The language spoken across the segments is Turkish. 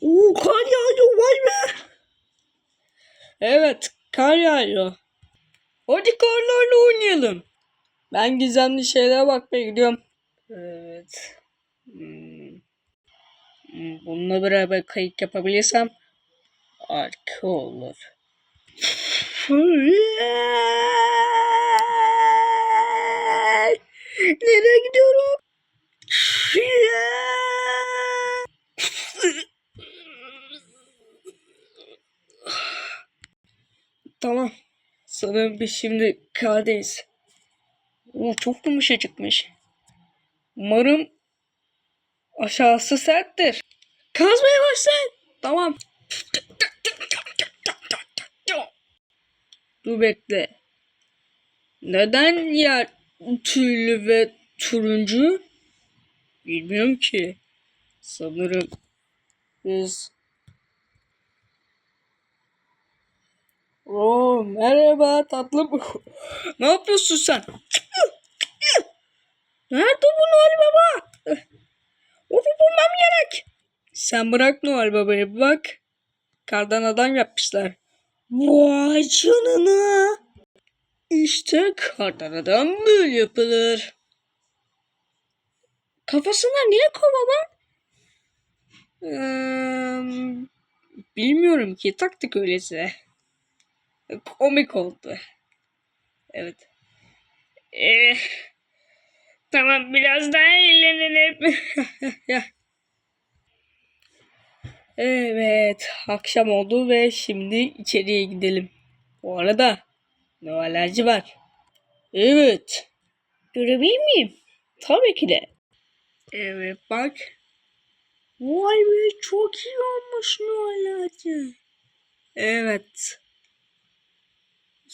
Oo kar yağıyor vay be. Evet kar yağıyor. Hadi karlarla oynayalım. Ben gizemli şeylere bakmaya gidiyorum. Evet. Hmm. Hmm, Bununla beraber kayık yapabilirsem harika olur. Nereye gidiyorum? Tamam. Sanırım biz şimdi kardayız. Oo, çok yumuşacıkmış. Umarım aşağısı serttir. Kazmaya başlayın. Tamam. Dur bekle. Neden yer tüylü ve turuncu? Bilmiyorum ki. Sanırım biz... Oo, merhaba tatlım. ne yapıyorsun sen? Nerede bu Noel Baba? Onu bulmam gerek. Sen bırak Noel Baba'yı bak. Kardan adam yapmışlar. Vay canına. İşte kardan adam böyle yapılır. Kafasında niye kova? Eee, bilmiyorum ki taktık öyleyse. Komik oldu. Evet. Eh, tamam biraz daha eğlenelim. evet akşam oldu ve şimdi içeriye gidelim. Bu arada Noelerci var. Evet. Görebilir miyim? Tabii ki de. Evet bak. Vay be çok iyi olmuş Noelerci. Evet.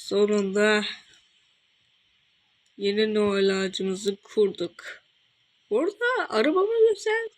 Sonunda yeni Noel ağacımızı kurduk. Burada arabamı göster.